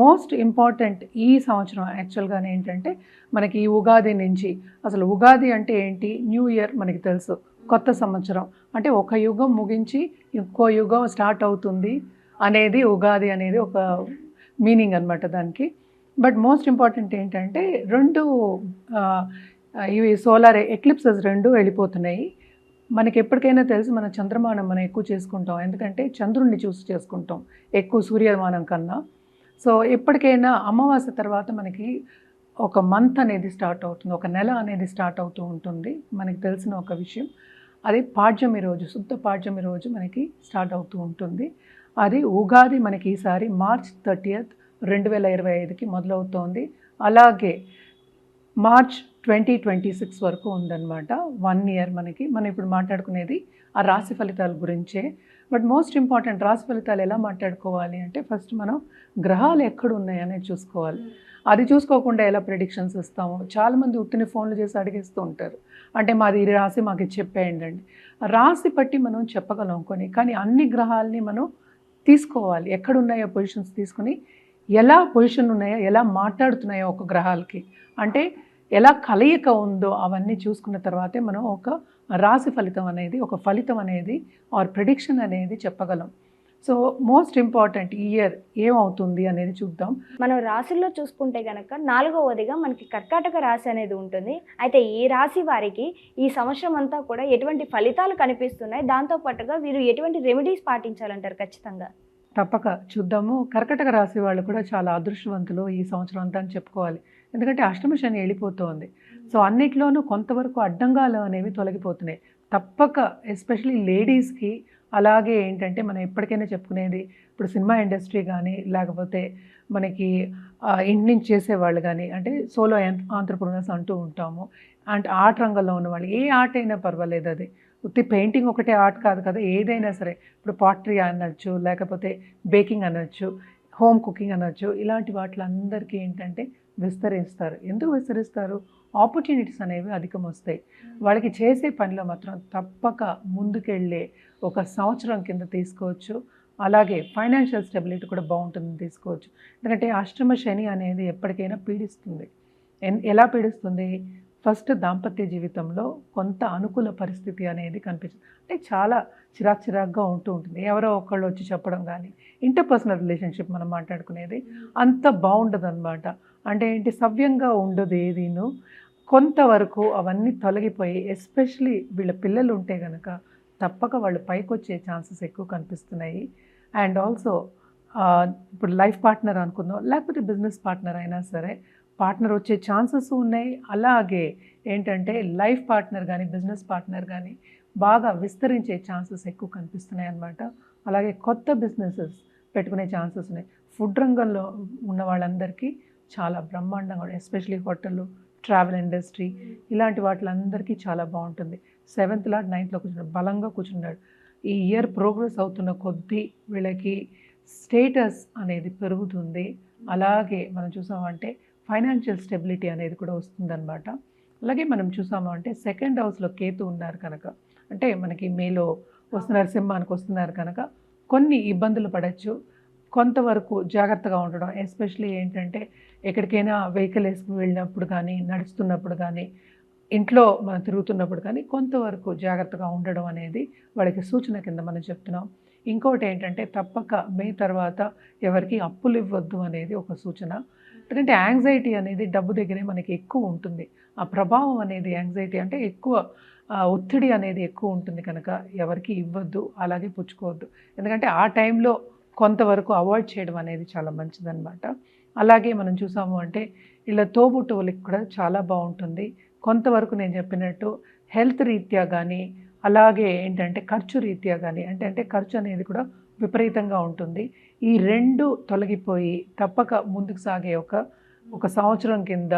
Most important ఈ సంవత్సరం యాక్చువల్గానే ఏంటంటే మనకి ఈ ఉగాది నుంచి అసలు ఉగాది అంటే ఏంటి? న్యూ ఇయర్ మనకి తెలుసు. కొత్త సంవత్సరం. అంటే ఒక యుగం ముగించి ఇంకో యుగం స్టార్ట్ అవుతుంది అనేది ఉగాది అనేది ఒక మీనింగ్ అనమాట దానికి. బట్ మోస్ట్ ఇంపార్టెంట్ ఏంటంటే రెండు ఇవి సోలార్ ఎక్లిప్సెస్ రెండు వెళ్ళిపోతున్నాయి. మనకి ఎప్పటికైనా తెలుసు మన చంద్రమానం మనం ఎక్కువ చేసుకుంటాం. ఎందుకంటే చంద్రుణ్ణి చూసి చేసుకుంటాం. ఎక్కువ సూర్యమానం కన్నా. సో ఎప్పటికైనా అమావాస్య తర్వాత మనకి ఒక మంత్ అనేది స్టార్ట్ అవుతుంది ఒక నెల అనేది స్టార్ట్ అవుతూ ఉంటుంది. మనకి తెలిసిన ఒక విషయం. అది పాడ్యమి రోజు శుద్ధ పాడ్యమి రోజు మనకి స్టార్ట్ అవుతూ ఉంటుంది. అది ఉగాది మనకి ఈసారి మార్చ్ థర్టీయత్ రెండు వేల ఇరవై ఐదుకి మొదలవుతోంది. అలాగే మార్చ్ ట్వంటీ ట్వంటీ సిక్స్ వరకు ఉందన్నమాట. వన్ ఇయర్ మనకి. మనం ఇప్పుడు మాట్లాడుకునేది ఆ రాశి ఫలితాల గురించే. బట్ మోస్ట్ ఇంపార్టెంట్ రాశి ఫలితాలు ఎలా మాట్లాడుకోవాలి అంటే ఫస్ట్ మనం గ్రహాలు ఎక్కడ ఉన్నాయనేది చూసుకోవాలి. అది చూసుకోకుండా ఎలా ప్రెడిక్షన్స్ ఇస్తాము? చాలామంది ఉత్తిని ఫోన్లు చేసి అడిగేస్తూ ఉంటారు. అంటే మాది ఈ రాశి మాకు చెప్పేయండి అండి రాశి బట్టి మనం చెప్పగలం కొన్ని కానీ అన్ని గ్రహాలని మనం తీసుకోవాలి. ఎక్కడ ఉన్నాయో పొజిషన్స్ తీసుకుని ఎలా పొజిషన్ ఉన్నాయో ఎలా మాట్లాడుతున్నాయో ఒక గ్రహాలకి. అంటే ఎలా కలయిక ఉందో అవన్నీ చూసుకున్న తర్వాతే మనం ఒక రాశి ఫలితం అనేది ఒక ఫలితం అనేది ఆర్ ప్రిడిక్షన్ అనేది చెప్పగలం. సో మోస్ట్ ఇంపార్టెంట్ ఇయర్ ఏమవుతుంది అనేది చూద్దాం. మనం రాశుల్లో చూసుకుంటే గనక నాలుగవదిగా మనకి కర్కాటక రాశి అనేది ఉంటుంది. అయితే ఈ రాశి వారికి ఈ సంవత్సరం అంతా కూడా ఎటువంటి ఫలితాలు కనిపిస్తున్నాయి? దాంతో పాటుగా వీరు ఎటువంటి రెమెడీస్ పాటించాలంటారు ఖచ్చితంగా? తప్పక చూద్దాము. కర్కటక రాశి వాళ్ళు కూడా చాలా అదృష్టవంతులు ఈ సంవత్సరం అంతా అని చెప్పుకోవాలి. ఎందుకంటే అష్టమ శని వెళ్ళిపోతుంది. సో అన్నిట్లోనూ కొంతవరకు అడ్డంగాలు అనేవి తొలగిపోతున్నాయి. తప్పక ఎస్పెషలీ లేడీస్కి అలాగే ఏంటంటే మనం ఎప్పటికైనా చెప్పుకునేది ఇప్పుడు సినిమా ఇండస్ట్రీ కానీ లేకపోతే మనకి ఇంటి నుంచి చేసేవాళ్ళు కానీ అంటే సోలో ఆంటర్ప్రినర్స్ అంటూ ఉంటాము. అంటే ఆర్ట్ రంగంలో ఉన్న వాళ్ళు ఏ ఆర్ట్ అయినా పర్వాలేదు అది. ఉత్తి పెయింటింగ్ ఒకటే ఆర్ట్ కాదు కదా ఏదైనా సరే. ఇప్పుడు పాట్రీ అనొచ్చు లేకపోతే బేకింగ్ అనొచ్చు హోమ్ కుకింగ్ అనొచ్చు ఇలాంటి వాటిలందరికీ ఏంటంటే విస్తరిస్తారు. ఎందుకు విస్తరిస్తారు? ఆపర్చునిటీస్ అనేవి అధికం వస్తాయి వాళ్ళకి చేసే పనిలో మాత్రం తప్పక ముందుకెళ్ళే ఒక సంవత్సరం కింద తీసుకోవచ్చు. అలాగే ఫైనాన్షియల్ స్టెబిలిటీ కూడా బాగుంటుందని తీసుకోవచ్చు. ఎందుకంటే అష్టమ శని అనేది ఎప్పటికైనా పీడిస్తుంది. ఎన్- ఎలా పీడిస్తుంది? ఫస్ట్ దాంపత్య జీవితంలో కొంత అనుకూల పరిస్థితి అనేది కనిపిస్తుంది అంటే చాలా చిరాక్ చిరాక్గా ఉంటూ ఉంటుంది. ఎవరో ఒకళ్ళు వచ్చి చెప్పడం కానీ ఇంటర్పర్సనల్ రిలేషన్షిప్ మనం మాట్లాడుకునేది అంత బాగుండదు అనమాట అంటే ఏంటి? సవ్యంగా ఉండదు ఏదీను. కొంతవరకు అవన్నీ తొలగిపోయి ఎస్పెషలీ వీళ్ళ పిల్లలు ఉంటే కనుక తప్పక వాళ్ళు పైకి వచ్చే ఛాన్సెస్ ఎక్కువ కనిపిస్తున్నాయి. అండ్ ఆల్సో ఇప్పుడు లైఫ్ పార్ట్నర్ అనుకుందాం. లేకపోతే బిజినెస్ పార్ట్నర్ అయినా సరే పార్ట్నర్ వచ్చే ఛాన్సెస్ ఉన్నాయి. అలాగే ఏంటంటే లైఫ్ పార్ట్నర్ కానీ బిజినెస్ పార్ట్నర్ కానీ బాగా విస్తరించే ఛాన్సెస్ ఎక్కువ కనిపిస్తున్నాయి అన్నమాట. అలాగే కొత్త బిజినెసెస్ పెట్టుకునే ఛాన్సెస్ ఉన్నాయి. ఫుడ్ రంగంలో ఉన్న వాళ్ళందరికీ చాలా బ్రహ్మాండంగా ఎస్పెషలీ హోటళ్ళు ట్రావెల్ ఇండస్ట్రీ ఇలాంటి వాటిలందరికీ చాలా బాగుంటుంది. సెవెంత్ లాట్ నైన్త్లో కూర్చున్నాడు. బలంగా కూర్చున్నాడు. ఈ ఇయర్ ప్రోగ్రెస్ అవుతున్న కొద్దీ వీళ్ళకి స్టేటస్ అనేది పెరుగుతుంది. అలాగే మనం చూసామంటే ఫైనాన్షియల్ స్టెబిలిటీ అనేది కూడా వస్తుందన్నమాట. అలాగే మనం చూసాము అంటే సెకండ్ హౌస్లో కేతు ఉన్నారు కనుక అంటే మనకి మేలో వస్తున్నారు సింహానికి వస్తున్నారు కనుక కొన్ని ఇబ్బందులు పడవచ్చు కొంతవరకు జాగ్రత్తగా ఉండడం ఎస్పెషలీ ఏంటంటే ఎక్కడికైనా వెహికల్ వేసుకుని వెళ్ళినప్పుడు కానీ నడుస్తున్నప్పుడు కానీ ఇంట్లో మనం తిరుగుతున్నప్పుడు కానీ కొంతవరకు జాగ్రత్తగా ఉండడం అనేది వాళ్ళకి సూచన కింద మనం చెప్తున్నాం. ఇంకోటి ఏంటంటే తప్పక మే తర్వాత ఎవరికి అప్పులు ఇవ్వద్దు అనేది ఒక సూచన. ఎందుకంటే యాంగ్జైటీ అనేది డబ్బు దగ్గరే మనకి ఎక్కువ ఉంటుంది. ఆ ప్రభావం అనేది యాంగ్జైటీ అంటే ఎక్కువ ఒత్తిడి అనేది ఎక్కువ ఉంటుంది కనుక ఎవరికి ఇవ్వద్దు అలాగే పుచ్చుకోవద్దు. ఎందుకంటే ఆ టైంలో కొంతవరకు అవాయిడ్ చేయడం అనేది చాలా మంచిదన్నమాట. అలాగే మనం చూసాము అంటే ఇలా తోబుట్టువులకి కూడా చాలా బాగుంటుంది. కొంతవరకు నేను చెప్పినట్టు హెల్త్ రీత్యా కానీ అలాగే ఏంటంటే ఖర్చు రీత్యా కానీ అంటే అంటే ఖర్చు అనేది కూడా విపరీతంగా ఉంటుంది. ఈ రెండు తొలగిపోయి తప్పక ముందుకు సాగే ఒక ఒక సంవత్సరం కింద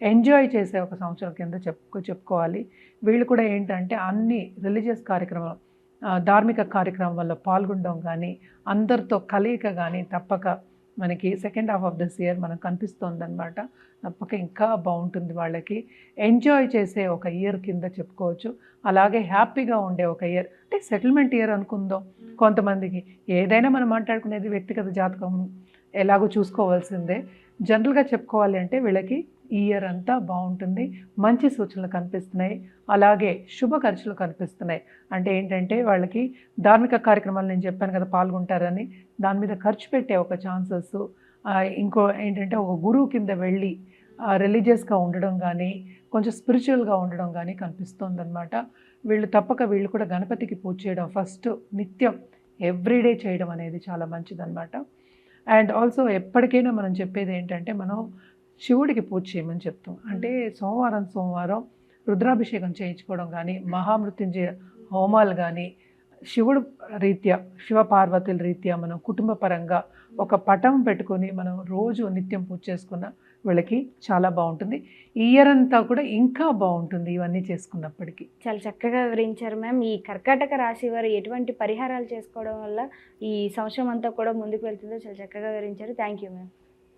ఎంజాయ్ చేసే ఒక సంవత్సరం కింద చెప్పుకో చెప్పుకోవాలి. వీళ్ళు కూడా ఏంటంటే అన్ని రిలీజియస్ కార్యక్రమం ధార్మిక కార్యక్రమం వల్ల పాల్గొనడం కానీ అందరితో కలయిక కానీ తప్పక మనకి second half of this year మనకు కనిపిస్తుంది అనమాట తప్పక ఇంకా బాగుంటుంది వాళ్ళకి. ఎంజాయ్ చేసే ఒక ఇయర్ కింద చెప్పుకోవచ్చు. అలాగే హ్యాపీగా ఉండే ఒక ఇయర్. అంటే సెటిల్మెంట్ ఇయర్ అనుకుందాం. కొంతమందికి ఏదైనా మనం మాట్లాడుకునేది వ్యక్తిగత జాతకం ఎలాగో చూసుకోవాల్సిందే. జనరల్గా చెప్పుకోవాలి అంటే వీళ్ళకి ఈ ఇయర్ అంతా బాగుంటుంది. మంచి సూచనలు కనిపిస్తున్నాయి. అలాగే శుభ ఖర్చులు కనిపిస్తున్నాయి. అంటే ఏంటంటే వాళ్ళకి ధార్మిక కార్యక్రమాలు నేను చెప్పాను కదా పాల్గొంటారని. దాని మీద ఖర్చు పెట్టే ఒక ఛాన్సెస్. ఇంకో ఏంటంటే ఒక గురువు కింద వెళ్ళి రిలీజియస్గా ఉండడం కానీ కొంచెం స్పిరిచువల్గా ఉండడం కానీ కనిపిస్తుందన్నమాట. వీళ్ళు తప్పక వీళ్ళు కూడా గణపతికి పూజ చేయడం ఫస్ట్ నిత్యం ఎవ్రీడే చేయడం అనేది చాలా మంచిదన్నమాట. అండ్ ఆల్సో ఎప్పటికైనా మనం చెప్పేది ఏంటంటే మనం శివుడికి పూజ చేయమని చెప్తాం. అంటే సోమవారం సోమవారం రుద్రాభిషేకం చేయించుకోవడం కానీ మహామృత్యుంజయ హోమాలు కానీ శివుడు రీత్యా శివ పార్వతుల రీత్యా మనం కుటుంబ పరంగా ఒక పటం పెట్టుకొని మనం రోజు నిత్యం పూజ చేసుకున్న వీళ్ళకి చాలా బాగుంటుంది. ఇయర్ అంతా కూడా ఇంకా బాగుంటుంది ఇవన్నీ చేసుకున్నప్పటికీ. చాలా చక్కగా వివరించారు మ్యామ్. ఈ కర్కాటక రాశి వారు ఎటువంటి పరిహారాలు చేసుకోవడం వల్ల ఈ సంవత్సరం అంతా కూడా ముందుకు వెళ్తుందో చాలా చక్కగా వివరించారు. Thank you ma'am.